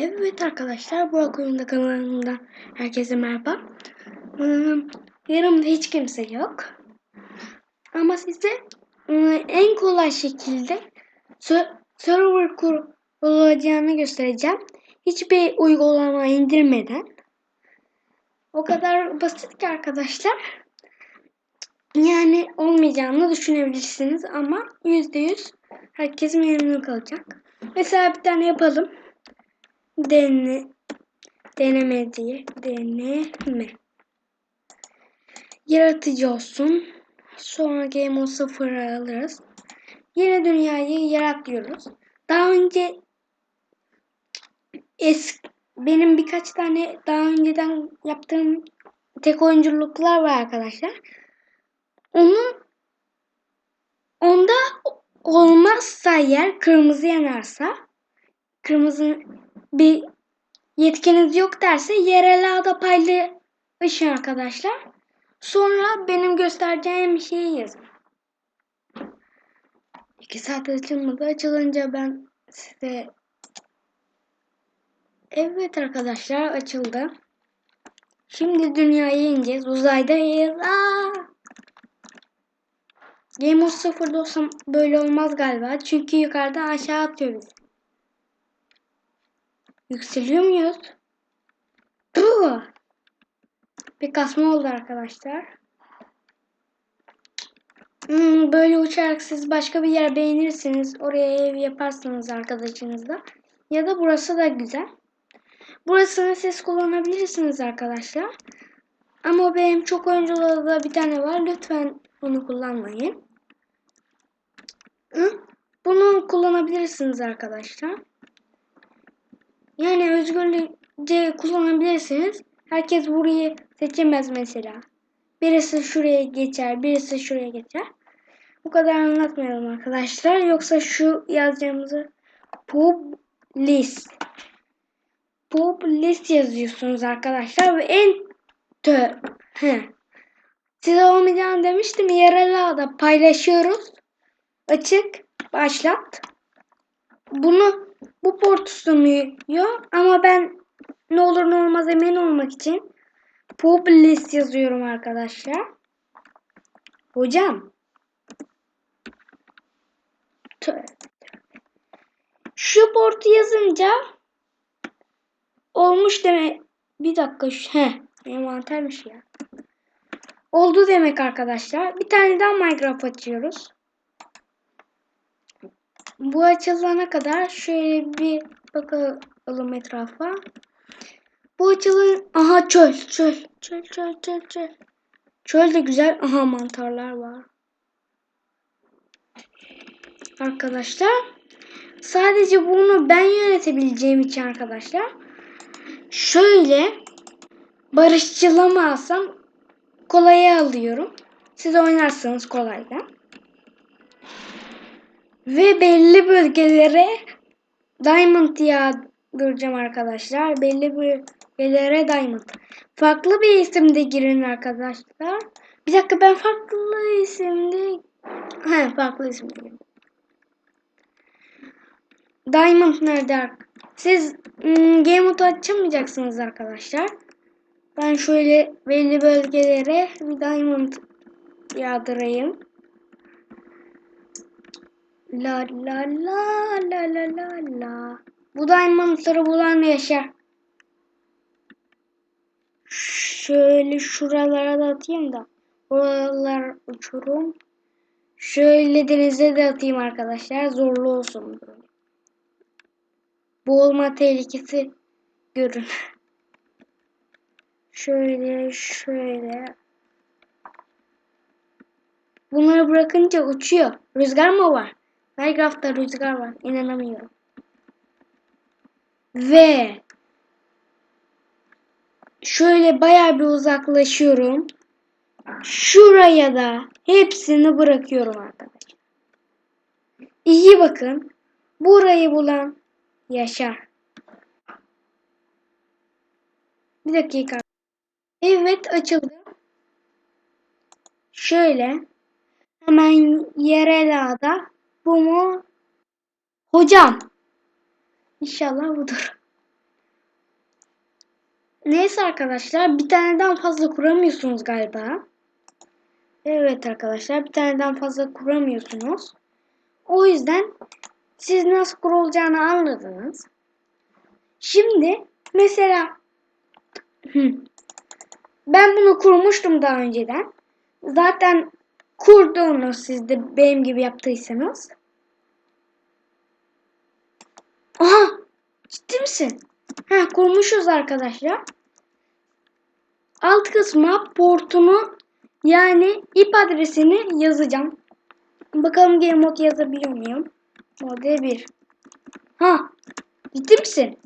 Evet arkadaşlar, Burak Oyunda kanalından herkese merhaba. Yanımda hiç kimse yok. Ama size hmm, en kolay şekilde ser- server kurulacağını göstereceğim. Hiçbir uygulama indirmeden. O kadar basit ki arkadaşlar. Yani olmayacağını düşünebilirsiniz ama %100 herkes memnun kalacak. Mesela bir tane yapalım dene, deneme diye deneme. Yaratıcı olsun. Sonra game mode 0 alırız. Yine dünyayı yarat diyoruz daha önce eski benim birkaç tane daha önceden yaptığım tek oyunculuklar var arkadaşlar. Onun onda olmazsa yer kırmızı yanarsa kırmızı bir yetkiniz yok derse yerel ağda paylaşın arkadaşlar. Sonra benim göstereceğim şeyi yazın. İki saat açılmadı. Açılınca ben size Evet arkadaşlar açıldı. Şimdi dünyaya ineceğiz. Uzaydayız. Aa! Game Mode 0'da olsam böyle olmaz galiba. Çünkü yukarıdan aşağı atıyor bizi. Yükseliyor muyuz? Puh! Bir kasma oldu arkadaşlar. Hmm, böyle uçarak siz başka bir yer beğenirsiniz. Oraya ev yaparsınız arkadaşınızla. Ya da burası da güzel. Burasını siz kullanabilirsiniz arkadaşlar. Ama benim çok oyuncularda bir tane var. Lütfen onu kullanmayın. Bunu kullanabilirsiniz arkadaşlar. Yani özgürlükçe kullanabilirsiniz. Herkes burayı seçemez mesela. Birisi şuraya geçer, birisi şuraya geçer. Bu kadar anlatmayalım arkadaşlar. Yoksa şu yazacağımızı pub list. Pub list yazıyorsunuz arkadaşlar ve en tö He. Size olmayacağını demiştim. Yerel ağda paylaşıyoruz. Açık. Başlat. Bunu bu port sunuyor ama ben ne olur ne olmaz emin olmak için publis yazıyorum arkadaşlar. Hocam. Şu portu yazınca olmuş demek. Bir dakika. He. Envantermiş ya. Oldu demek arkadaşlar. Bir tane daha Minecraft açıyoruz. Bu açılana kadar şöyle bir bakalım etrafa. Bu açılın... Aha çöl, çöl, çöl, çöl, çöl, çöl. Çöl de güzel. Aha mantarlar var. Arkadaşlar. Sadece bunu ben yönetebileceğim için arkadaşlar. Şöyle barışçılama alsam kolaya alıyorum. Siz oynarsanız kolaydan. Ve belli bölgelere diamond yağdıracağım arkadaşlar. Belli bölgelere diamond. Farklı bir isimde girin arkadaşlar. Bir dakika ben farklı isimde... He farklı isimde girin. Diamond nerede? Siz hmm, game mode açamayacaksınız arkadaşlar. Ben şöyle belli bölgelere bir diamond yağdırayım. La la la la la la la. Bu diamondları bulan yaşar. Şöyle şuralara da atayım da. Buralar uçurum. Şöyle denize de atayım arkadaşlar. Zorlu olsun. Boğulma tehlikesi görün. şöyle şöyle. Bunları bırakınca uçuyor. Rüzgar mı var? Minecraft'ta rüzgar var. İnanamıyorum. Ve şöyle baya bir uzaklaşıyorum. Şuraya da hepsini bırakıyorum arkadaşlar. İyi bakın. Burayı bulan yaşar. Bir dakika. Evet açıldı. Şöyle hemen yerel ağda bu mu? Hocam. İnşallah budur. Neyse arkadaşlar bir taneden fazla kuramıyorsunuz galiba. Evet arkadaşlar bir taneden fazla kuramıyorsunuz. O yüzden siz nasıl kurulacağını anladınız. Şimdi mesela ben bunu kurmuştum daha önceden. Zaten kurduğunuz siz de benim gibi yaptıysanız. Aha! Ciddi misin? Ha kurmuşuz arkadaşlar. Alt kısma portunu yani IP adresini yazacağım. Bakalım game yazabiliyor muyum? Mode 1. Ha! Ciddi misin?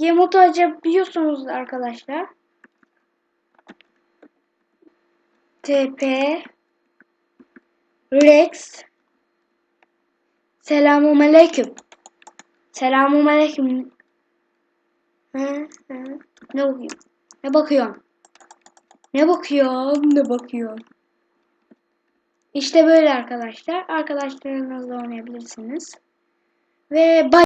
Game mode açabiliyorsunuz arkadaşlar. TP Rex Selamun aleyküm. Selamun aleyküm. Ne bakıyorsun? Ne bakıyorsun? Ne bakıyorsun? Ne bakıyorsun? İşte böyle arkadaşlar. Arkadaşlarınızla oynayabilirsiniz. Ve bay